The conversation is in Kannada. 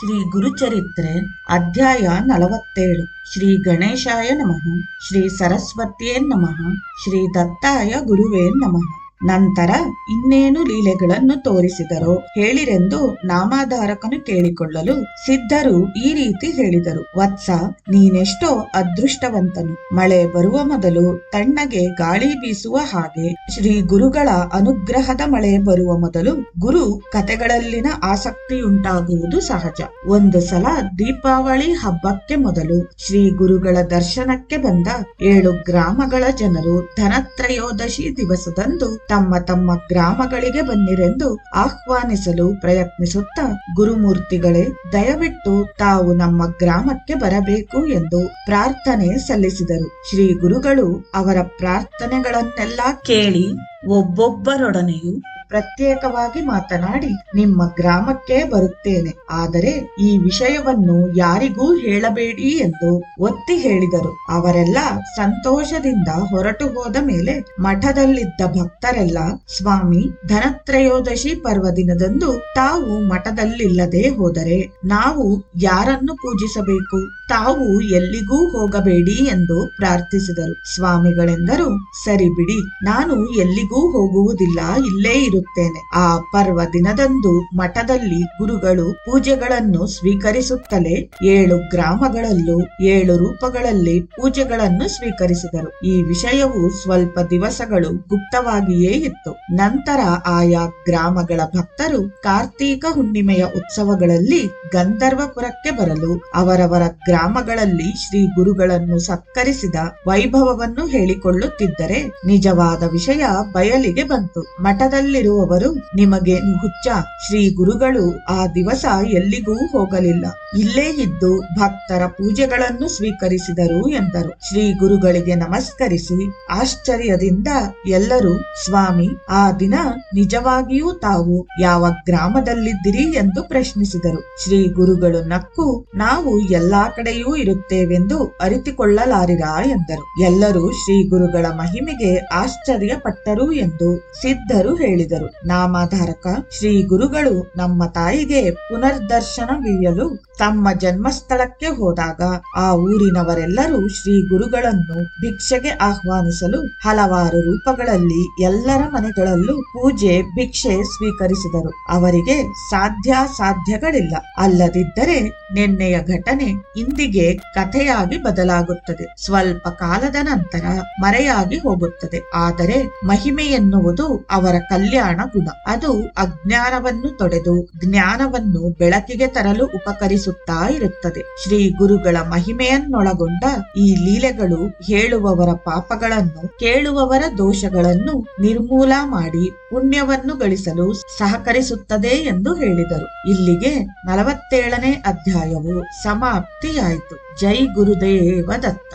ಶ್ರೀ ಗುರುಚರಿತ್ರೆ ಅಧ್ಯಾಯ ನಲವತ್ತೇಳು. ಶ್ರೀ ಗಣೇಶಾಯ ನಮಃ. ಶ್ರೀ ಸರಸ್ವತಿಯೇ ನಮಃ. ಶ್ರೀ ದತ್ತಾಯ ಗುರುವೇ ನಮಃ. ನಂತರ ಇನ್ನೇನು ಲೀಲೆಗಳನ್ನು ತೋರಿಸಿದರು. ಹೇಳಿರೆಂದು ನಾಮಾಧಾರಕನು ಕೇಳಿಕೊಳ್ಳಲು ಸಿದ್ಧರು ಈ ರೀತಿ ಹೇಳಿದರು. ವತ್ಸ, ನೀನೆಷ್ಟೋ ಅದೃಷ್ಟವಂತನು. ಮಳೆ ಬರುವ ಮೊದಲು ತಣ್ಣಗೆ ಗಾಳಿ ಬೀಸುವ ಹಾಗೆ ಶ್ರೀ ಗುರುಗಳ ಅನುಗ್ರಹದ ಮಳೆ ಬರುವ ಮೊದಲು ಗುರು ಕತೆಗಳಲ್ಲಿನ ಆಸಕ್ತಿಯುಂಟಾಗುವುದು ಸಹಜ. ಒಂದು ಸಲ ದೀಪಾವಳಿ ಹಬ್ಬಕ್ಕೆ ಮೊದಲು ಶ್ರೀ ಗುರುಗಳ ದರ್ಶನಕ್ಕೆ ಬಂದ ಏಳು ಗ್ರಾಮಗಳ ಜನರು ಧನತ್ರಯೋದಶಿ ದಿವಸದಂದು ತಮ್ಮ ತಮ್ಮ ಗ್ರಾಮಗಳಿಗೆ ಬನ್ನಿರೆಂದು ಆಹ್ವಾನಿಸಲು ಪ್ರಯತ್ನಿಸುತ್ತಾ ಗುರುಮೂರ್ತಿಗಳೇ, ದಯವಿಟ್ಟು ತಾವು ನಮ್ಮ ಗ್ರಾಮಕ್ಕೆ ಬರಬೇಕು ಎಂದು ಪ್ರಾರ್ಥನೆ ಸಲ್ಲಿಸಿದರು. ಶ್ರೀ ಗುರುಗಳು ಅವರ ಪ್ರಾರ್ಥನೆಗಳನ್ನೆಲ್ಲ ಕೇಳಿ ಒಬ್ಬೊಬ್ಬರೊಡನೆಯೂ ಪ್ರತ್ಯೇಕವಾಗಿ ಮಾತನಾಡಿ, ನಿಮ್ಮ ಗ್ರಾಮಕ್ಕೆ ಬರುತ್ತೇನೆ. ಆದರೆ ಈ ವಿಷಯವನ್ನು ಯಾರಿಗೂ ಹೇಳಬೇಡಿ ಎಂದು ಒತ್ತಿ ಹೇಳಿದರು. ಅವರೆಲ್ಲ ಸಂತೋಷದಿಂದ ಹೊರಟು ಹೋದ ಮೇಲೆ ಮಠದಲ್ಲಿದ್ದ ಭಕ್ತರೆಲ್ಲ, ಸ್ವಾಮಿ, ಧನತ್ರಯೋದಶಿ ಪರ್ವದಿನದಂದು ತಾವು ಮಠದಲ್ಲಿಲ್ಲದೆ ಹೋದರೆ ನಾವು ಯಾರನ್ನು ಪೂಜಿಸಬೇಕು? ತಾವು ಎಲ್ಲಿಗೂ ಹೋಗಬೇಡಿ ಎಂದು ಪ್ರಾರ್ಥಿಸಿದರು. ಸ್ವಾಮಿಗಳೆಂದರು, ಸರಿ ಬಿಡಿ, ನಾನು ಎಲ್ಲಿಗೂ ಹೋಗುವುದಿಲ್ಲ, ಇಲ್ಲೇ ಇರುತ್ತೇನೆ ಆ ಪರ್ವ ದಿನದಂದು ಮಠದಲ್ಲಿ ಗುರುಗಳು ಪೂಜೆಗಳನ್ನು ಸ್ವೀಕರಿಸುತ್ತಲೇ ಏಳು ಗ್ರಾಮಗಳಲ್ಲೂ ಏಳು ರೂಪಗಳಲ್ಲಿ ಪೂಜೆಗಳನ್ನು ಸ್ವೀಕರಿಸಿದರು. ಈ ವಿಷಯವು ಸ್ವಲ್ಪ ದಿವಸಗಳು ಗುಪ್ತವಾಗಿಯೇ ಇತ್ತು. ನಂತರ ಆಯಾ ಗ್ರಾಮಗಳ ಭಕ್ತರು ಕಾರ್ತೀಕ ಹುಣ್ಣಿಮೆಯ ಉತ್ಸವಗಳಲ್ಲಿ ಗಂಧರ್ವಪುರಕ್ಕೆ ಬರಲು ಅವರವರ ಗ್ರಾಮಗಳಲ್ಲಿ ಶ್ರೀ ಗುರುಗಳನ್ನು ಸತ್ಕರಿಸಿದ ವೈಭವವನ್ನು ಹೇಳಿಕೊಳ್ಳುತ್ತಿದ್ದರೆ ನಿಜವಾದ ವಿಷಯ ಬಯಲಿಗೆ ಬಂತು. ಮಠದಲ್ಲಿರುವವರು, ನಿಮಗೆ ಹುಚ್ಚ. ಶ್ರೀ ಗುರುಗಳು ಆ ದಿವಸ ಎಲ್ಲಿಗೂ ಹೋಗಲಿಲ್ಲ. ಇಲ್ಲೇ ಇದ್ದು ಭಕ್ತರ ಪೂಜೆಗಳನ್ನು ಸ್ವೀಕರಿಸಿದರು ಎಂದರು. ಶ್ರೀ ಗುರುಗಳಿಗೆ ನಮಸ್ಕರಿಸಿ ಆಶ್ಚರ್ಯದಿಂದ ಎಲ್ಲರೂ, ಸ್ವಾಮಿ, ಆ ದಿನ ನಿಜವಾಗಿಯೂ ತಾವು ಯಾವ ಗ್ರಾಮದಲ್ಲಿದ್ದೀರಿ? ಎಂದು ಪ್ರಶ್ನಿಸಿದರು. ಶ್ರೀ ಗುರುಗಳು ನಕ್ಕು, ನಾವು ಎಲ್ಲಾ ಕಡೆಯೂ ಇರುತ್ತೇವೆಂದು ಅರಿತುಕೊಳ್ಳಲಾರಿರಾ ಎಂದರು. ಎಲ್ಲರೂ ಶ್ರೀ ಗುರುಗಳ ಮಹಿಮೆಗೆ ಆಶ್ಚರ್ಯ ಪಟ್ಟರು ಎಂದು ಸಿದ್ಧರು ಹೇಳಿದರು. ನಾಮಧಾರಕ ಶ್ರೀ ಗುರುಗಳು ನಮ್ಮ ತಾಯಿಗೆ ಪುನರ್ದರ್ಶನವೀಯಲು ತಮ್ಮ ಜನ್ಮಸ್ಥಳಕ್ಕೆ ಹೋದಾಗ ಆ ಊರಿನವರೆಲ್ಲರೂ ಶ್ರೀ ಗುರುಗಳನ್ನು ಭಿಕ್ಷೆಗೆ ಆಹ್ವಾನಿಸಲು ಹಲವಾರು ರೂಪಗಳಲ್ಲಿ ಎಲ್ಲರ ಮನೆಗಳಲ್ಲೂ ಪೂಜೆ, ಭಿಕ್ಷೆ ಸ್ವೀಕರಿಸಿದರು. ಅವರಿಗೆ ಸಾಧ್ಯ ಸಾಧ್ಯಗಳಿಲ್ಲ ಅಲ್ಲದಿದ್ದರೆ ನಿನ್ನೆಯ ಘಟನೆ ಇಂದಿಗೆ ಕಥೆಯಾಗಿ ಬದಲಾಗುತ್ತದೆ. ಸ್ವಲ್ಪ ಕಾಲದ ನಂತರ ಮರೆಯಾಗಿ ಹೋಗುತ್ತದೆ. ಆದರೆ ಮಹಿಮೆ ಎನ್ನುವುದು ಅವರ ಕಲ್ಯಾಣ ಗುಣ. ಅದು ಅಜ್ಞಾನವನ್ನು ತೊಡೆದು ಜ್ಞಾನವನ್ನು ಬೆಳಕಿಗೆ ತರಲು ಉಪಕರಿಸುತ್ತಾ ಇರುತ್ತದೆ. ಶ್ರೀ ಗುರುಗಳ ಮಹಿಮೆಯನ್ನೊಳಗೊಂಡ ಈ ಲೀಲೆಗಳು ಹೇಳುವವರ ಪಾಪಗಳನ್ನು, ಕೇಳುವವರ ದೋಷಗಳನ್ನು ನಿರ್ಮೂಲ ಮಾಡಿ ಪುಣ್ಯವನ್ನು ಗಳಿಸಲು ಸಹಕರಿಸುತ್ತದೆ ಎಂದು ಹೇಳಿದರು. ಇಲ್ಲಿಗೆ ನಲವತ್ತೇಳನೇ ಅಧ್ಯಾಯವು ಸಮಾಪ್ತಿಯಾಯಿತು. ಜೈ ಗುರುದೇವ ದತ್ತ.